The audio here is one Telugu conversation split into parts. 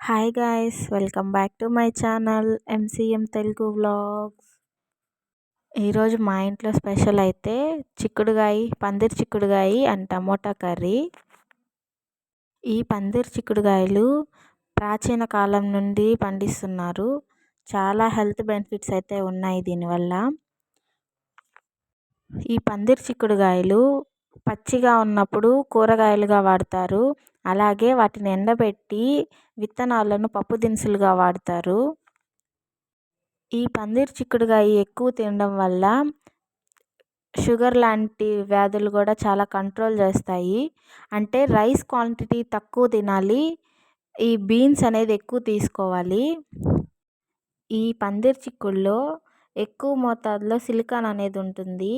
Hi guys welcome back to my channel MCM Telugu vlogs ఈరోజు మా ఇంట్లో స్పెషల్ అయితే చిక్కుడుగాయ పందిరి చిక్కుడుగాయ అండ్ టమోటా కర్రీ. ఈ పందిరి చిక్కుడుగాయలు ప్రాచీన కాలం నుండి పండిస్తున్నారు. చాలా హెల్త్ బెనిఫిట్స్ అయితే ఉన్నాయి దీనివల్ల. ఈ పందిరి చిక్కుడుగాయలు పచ్చిగా ఉన్నప్పుడు కూరగాయలుగా వాడతారు. అలాగే వాటిని ఎండబెట్టి విత్తనాలను పప్పు దినుసులుగా వాడతారు. ఈ పందిరి చిక్కుడుగాయ ఎక్కువ తినడం వల్ల షుగర్ లాంటి వ్యాధులు కూడా చాలా కంట్రోల్ చేస్తాయి. అంటే రైస్ క్వాంటిటీ తక్కువ తినాలి. ఈ బీన్స్ అనేది ఎక్కువ తీసుకోవాలి. ఈ పందిరి చిక్కుల్లో ఎక్కువ మోతాదులో సిలికాన్ అనేది ఉంటుంది.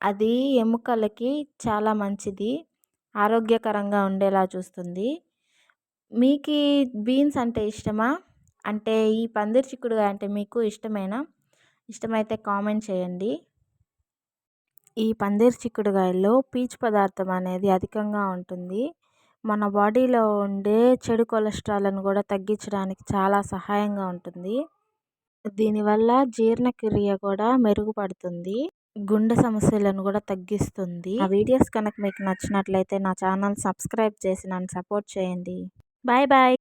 అది ఎముకలకి చాలా మంచిది. ఆరోగ్యకరంగా ఉండేలా చూస్తుంది. మీకు బీన్స్ అంటే ఇష్టమా? అంటే ఈ పందిరి చిక్కుడుగాయ అంటే మీకు ఇష్టమేనా? ఇష్టమైతే కామెంట్ చేయండి. ఈ పందిరి చిక్కుడుగాయల్లో పీచు పదార్థం అనేది అధికంగా ఉంటుంది. మన బాడీలో ఉండే చెడు కొలెస్ట్రాల్ను కూడా తగ్గించడానికి చాలా సహాయంగా ఉంటుంది. దీనివల్ల జీర్ణక్రియ కూడా మెరుగుపడుతుంది. గుండె సమస్యలను కూడా తగ్గిస్తుంది. ఆ వీడియోస్ కనుక మీకు నచ్చినట్లయితే నా ఛానల్ సబ్స్క్రైబ్ చేసి నన్ను సపోర్ట్ చేయండి. Bye bye.